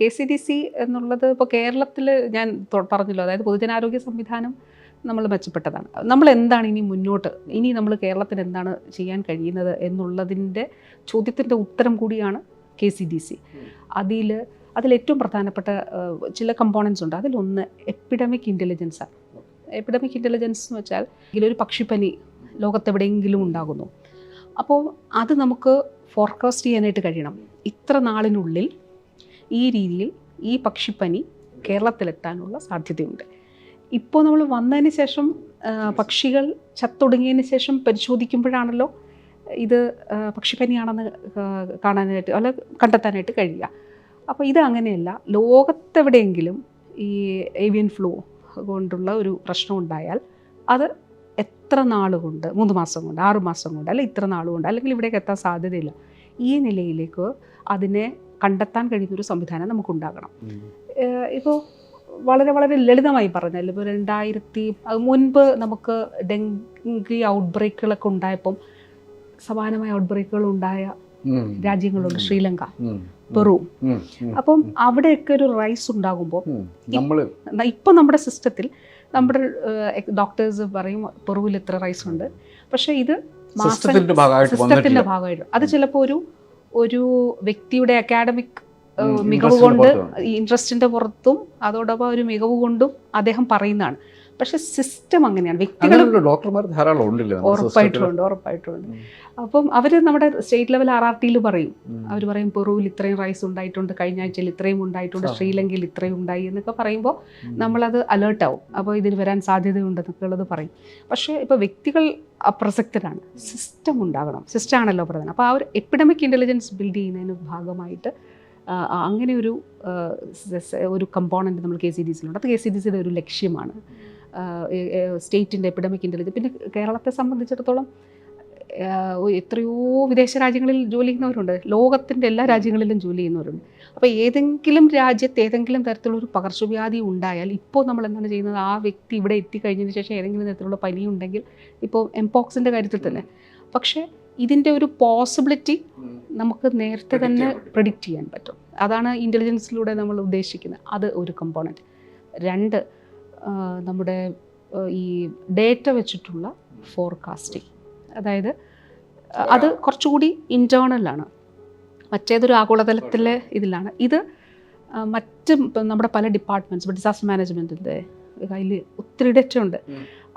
K C D C എന്നുള്ളത് ഇപ്പോൾ കേരളത്തിൽ ഞാൻ പറഞ്ഞല്ലോ അതായത് പൊതുജനാരോഗ്യ സംവിധാനം നമ്മൾ മെച്ചപ്പെട്ടതാണ്. നമ്മൾ എന്താണ് ഇനി മുന്നോട്ട് ഇനി നമ്മൾ കേരളത്തിന് എന്താണ് ചെയ്യാൻ കഴിയുന്നത് എന്നുള്ളതിന്റെ ചോദ്യത്തിന്റെ ഉത്തരം കൂടിയാണ് കെ സി ഡി സി. അതിൽ ഏറ്റവും പ്രധാനപ്പെട്ട ചില കമ്പോണൻസ് ഉണ്ട്. അതിലൊന്ന് എപ്പിഡമിക് ഇന്റലിജൻസാണ് എപ്പിഡമിക് ഇന്റലിജൻസ് എന്ന് വെച്ചാൽ ഇതിലൊരു പക്ഷിപ്പനി ലോകത്തെവിടെയെങ്കിലും ഉണ്ടാകുന്നു. അപ്പോൾ അത് നമുക്ക് ഫോർകാസ്റ്റ് ചെയ്യാനായിട്ട് കഴിയണം. ഇത്ര നാളിനുള്ളിൽ ഈ രീതിയിൽ ഈ പക്ഷിപ്പനി കേരളത്തിലെത്താനുള്ള സാധ്യതയുണ്ട്. ഇപ്പോൾ നമ്മൾ വന്നതിന് ശേഷം പക്ഷികൾ ചത്തൊടുങ്ങിയതിന് ശേഷം പരിശോധിക്കുമ്പോഴാണല്ലോ ഇത് പക്ഷിപ്പനിയാണെന്ന് കാണാനായിട്ട് അല്ല കണ്ടെത്താനായിട്ട് കഴിയുക. അപ്പോൾ ഇത് അങ്ങനെയല്ല ലോകത്തെവിടെയെങ്കിലും ഈ ഏവിയൻ ഫ്ലൂ കൊണ്ടുള്ള ഒരു പ്രശ്നം ഉണ്ടായാൽ അത് എത്ര നാൾ കൊണ്ട് മൂന്ന് മാസം കൊണ്ട് ആറ് മാസം കൊണ്ട് അല്ല ഇത്ര നാൾ കൊണ്ട് അല്ലെങ്കിൽ ഇവിടേക്ക് എത്താൻ സാധ്യതയില്ല. ഈ നിലയിലേക്ക് അതിനെ കണ്ടെത്താൻ കഴിയുന്ന ഒരു സംവിധാനം നമുക്കുണ്ടാകണം. ഇപ്പോൾ വളരെ വളരെ ലളിതമായി പറഞ്ഞാൽ ഇപ്പോൾ രണ്ടായിരത്തി മുൻപ് നമുക്ക് ഡെങ്കി ഔട്ട് ബ്രേക്കുകളൊക്കെ ഉണ്ടായപ്പം സമാനമായ ഔട്ട് ബ്രേക്കുകൾ ഉണ്ടായ രാജ്യങ്ങളുണ്ട്. ശ്രീലങ്ക പെറു. അപ്പം അവിടെയൊക്കെ ഒരു റൈസ് ഉണ്ടാകുമ്പോൾ ഇപ്പൊ നമ്മുടെ സിസ്റ്റത്തിൽ നമ്മുടെ ഡോക്ടേഴ്സ് പറയും പെറുവിൽ ഇത്ര റൈസ് ഉണ്ട്. പക്ഷേ ഇത് സിസ്റ്റത്തിന്റെ ഭാഗമായിട്ട് അത് ചിലപ്പോൾ ഒരു ഒരു വ്യക്തിയുടെ അക്കാഡമിക് മികവ് കൊണ്ട് ഇൻട്രസ്റ്റിന്റെ പുറത്തും അതോടൊപ്പം ഒരു മികവ് കൊണ്ടും അദ്ദേഹം പറയുന്നതാണ്. പക്ഷെ സിസ്റ്റം അങ്ങനെയാണ്. വ്യക്തികൾ ഉറപ്പായിട്ടുണ്ട് ഡോക്ടർമാർ ധാരാളം ഉണ്ടല്ലേ ഉറപ്പായിട്ടുണ്ട് ഉറപ്പായിട്ടുണ്ട്. അപ്പം അവർ നമ്മുടെ സ്റ്റേറ്റ് ലെവൽ ആർ ആർ ടിയിൽ പറയും. അവർ പറയും പെറുവിൽ ഇത്രയും റൈസ് ഉണ്ടായിട്ടുണ്ട്. കഴിഞ്ഞ ആഴ്ചയിൽ ഇത്രയും ഉണ്ടായിട്ടുണ്ട്. ശ്രീലങ്കയിൽ ഇത്രയും ഉണ്ടായി എന്നൊക്കെ പറയുമ്പോൾ. നമ്മളത് അലേർട്ടാവും അപ്പോൾ ഇതിന് വരാൻ സാധ്യതയുണ്ടെന്നൊക്കെ ഉള്ളത് പറയും. പക്ഷേ ഇപ്പോൾ വ്യക്തികൾ അപ്രസക്തരാണ്. സിസ്റ്റം ഉണ്ടാകണം. സിസ്റ്റം ആണല്ലോ പ്രധാനം. അപ്പോൾ ആ ഒരു എപ്പിഡമിക് ഇന്റലിജൻസ് ബിൽഡ് ചെയ്യുന്നതിന് ഭാഗമായിട്ട് അങ്ങനെ ഒരു ഒരു കമ്പോണന്റ് നമ്മൾ കെ സി ഡി സിയിലുണ്ട് അത് കെ സി ഡി സിയുടെ ഒരു ലക്ഷ്യമാണ്. സ്റ്റേറ്റിന്റെ എപ്പിഡമിക് ഇന്റലിജൻസ് പിന്നെ കേരളത്തെ സംബന്ധിച്ചിടത്തോളം എത്രയോ വിദേശ രാജ്യങ്ങളിൽ ജോലി ചെയ്യുന്നവരുണ്ട്. ലോകത്തിന്റെ എല്ലാ രാജ്യങ്ങളിലും ജോലി ചെയ്യുന്നവരുണ്ട്. അപ്പോൾ ഏതെങ്കിലും രാജ്യത്ത് ഏതെങ്കിലും തരത്തിലുള്ള ഒരു പകർച്ചവ്യാധി ഉണ്ടായാൽ ഇപ്പോൾ നമ്മൾ എന്താണ് ചെയ്യുന്നത്? ആ വ്യക്തി ഇവിടെ എത്തിക്കഴിഞ്ഞതിന് ശേഷം ഏതെങ്കിലും തരത്തിലുള്ള പനി ഉണ്ടെങ്കിൽ ഇപ്പോൾ എംപോക്സിന്റെ കാര്യത്തിൽ തന്നെ. പക്ഷേ ഇതിന്റെ ഒരു പോസിബിലിറ്റി നമുക്ക് നേരത്തെ തന്നെ പ്രിഡിക്റ്റ് ചെയ്യാൻ പറ്റും. അതാണ് ഇന്റലിജൻസിലൂടെ നമ്മൾ ഉദ്ദേശിക്കുന്നത്. അത് ഒരു കമ്പോണന്റ് രണ്ട് നമ്മുടെ ഈ ഡേറ്റ വെച്ചിട്ടുള്ള ഫോർകാസ്റ്റിംഗ്. അതായത് അത് കുറച്ചുകൂടി ഇന്റേർണലാണ് മറ്റേതൊരു ആഗോളതലത്തിലെ ഇതിലാണ്. ഇത് മറ്റ് നമ്മുടെ പല ഡിപ്പാർട്ട്മെന്റ്സ് ഇപ്പോൾ ഡിസാസ്റ്റർ മാനേജ്മെന്റിന്റെ കയ്യിൽ ഒത്തിരി ഡേറ്റ ഉണ്ട്.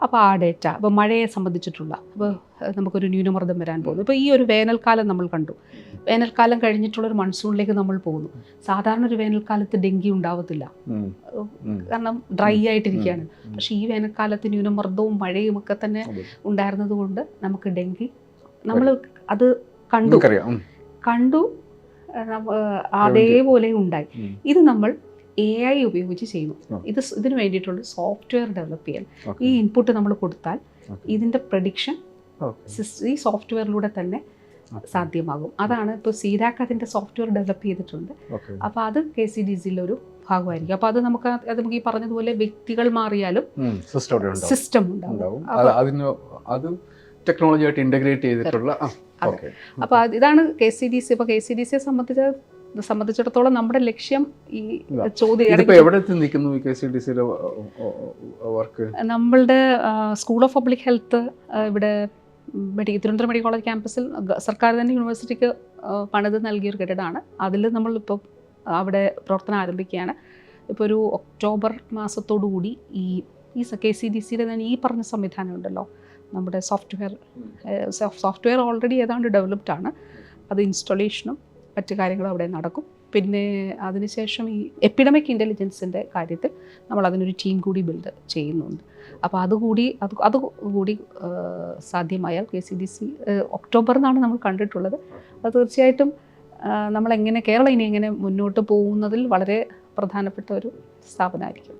അപ്പോൾ ആ ഡേറ്റ അപ്പോൾ മഴയെ സംബന്ധിച്ചിട്ടുള്ള അപ്പോൾ നമുക്കൊരു ന്യൂനമർദ്ദം വരാൻ പോകുന്നു. ഇപ്പോൾ ഈ ഒരു വേനൽക്കാലം നമ്മൾ കണ്ടു. വേനൽക്കാലം കഴിഞ്ഞിട്ടുള്ള ഒരു മൺസൂണിലേക്ക് നമ്മൾ പോകുന്നു. സാധാരണ ഒരു വേനൽക്കാലത്ത് ഡെങ്കി ഉണ്ടാവത്തില്ല. കാരണം ഡ്രൈ ആയിട്ടിരിക്കുകയാണ്. പക്ഷേ ഈ വേനൽക്കാലത്ത് ന്യൂനമർദ്ദവും മഴയും ഒക്കെ തന്നെ ഉണ്ടായിരുന്നതുകൊണ്ട് ഉണ്ടായിരുന്നത് കൊണ്ട് നമുക്ക് ഡെങ്കി നമ്മൾ അത് കണ്ടു. കണ്ടു അതേപോലെ ഉണ്ടായി. ഇത് നമ്മൾ എ ഐ ഉപയോഗിച്ച് ചെയ്യുന്നു. ഇത് ഇതിന് വേണ്ടിയിട്ടുള്ള സോഫ്റ്റ്വെയർ ഡെവലപ്പ് ചെയ്യാൻ Okay. ഈ ഇൻപുട്ട് നമ്മൾ കൊടുത്താൽ. ഇതിന്റെ പ്രഡിക്ഷൻ. ഈ സോഫ്റ്റ്വെയറിലൂടെ തന്നെ. സാധ്യമാകും അതാണ് ഇപ്പോൾ സീരാക്ക് അതിന്റെ സോഫ്റ്റ്വെയർ ഡെവലപ്പ് ചെയ്തിട്ടുണ്ട്. അപ്പോൾ അത് കെ സി ഡി സിയിലൊരു ഭാഗമായിരിക്കും അപ്പോൾ അത് നമുക്ക് അത് നമുക്ക് ഈ പറഞ്ഞതുപോലെ വ്യക്തികൾ മാറിയാലും. സിസ്റ്റം ഉണ്ടാവും അത് ടെക്നോളജിയായിട്ട് ഇന്റഗ്രേറ്റ് ചെയ്തിട്ടുള്ള അപ്പോൾ ഇതാണ് കെ സി ഡി സി ഇപ്പോൾ കെ സി ഡി സിയെ സംബന്ധിച്ച സംബന്ധിച്ചിടത്തോളം നമ്മുടെ ലക്ഷ്യം ഈ ഇതാ. ചോദ്യം എവിടെ നിൽക്കുന്നു വർക്ക്? നമ്മളുടെ സ്കൂൾ ഓഫ് പബ്ലിക് ഹെൽത്ത് ഇവിടെ മെഡിക്കൽ തിരുവനന്തപുരം മെഡിക്കൽ കോളേജ് ക്യാമ്പസിൽ സർക്കാർ തന്നെ യൂണിവേഴ്സിറ്റിക്ക് പണിത് നൽകിയൊരു കെട്ടിടമാണ് അതിൽ നമ്മളിപ്പോൾ അവിടെ പ്രവർത്തനം ആരംഭിക്കുകയാണ്. ഇപ്പോൾ ഒരു ഒക്ടോബർ മാസത്തോടുകൂടി ഈ ഈ കെ സി ഡി സിയുടെ തന്നെ ഈ പറഞ്ഞ സംവിധാനം ഉണ്ടല്ലോ. നമ്മുടെ സോഫ്റ്റ്വെയർ സോഫ്റ്റ്വെയർ ഓൾറെഡി ഏതാണ്ട് ഡെവലപ്ഡ് ആണ്. അത് ഇൻസ്റ്റലേഷനും മറ്റു കാര്യങ്ങളും അവിടെ നടക്കും. പിന്നെ അതിനുശേഷം ഈ എപ്പിഡമിക് ഇന്റലിജൻസിന്റെ കാര്യത്തിൽ നമ്മൾ അതിനൊരു ടീം കൂടി ബിൽഡ് ചെയ്യുന്നുണ്ട്. അപ്പോൾ അതുകൂടി അത് അതുകൂടി സാധ്യമായാൽ K C D C October എന്നാണ് നമ്മൾ കണ്ടിട്ടുള്ളത്. അത് തീർച്ചയായിട്ടും നമ്മളെങ്ങനെ കേരളം ഇനി എങ്ങനെ മുന്നോട്ട് പോകുന്നതിൽ വളരെ പ്രധാനപ്പെട്ട ഒരു സ്ഥാപനമായിരിക്കും.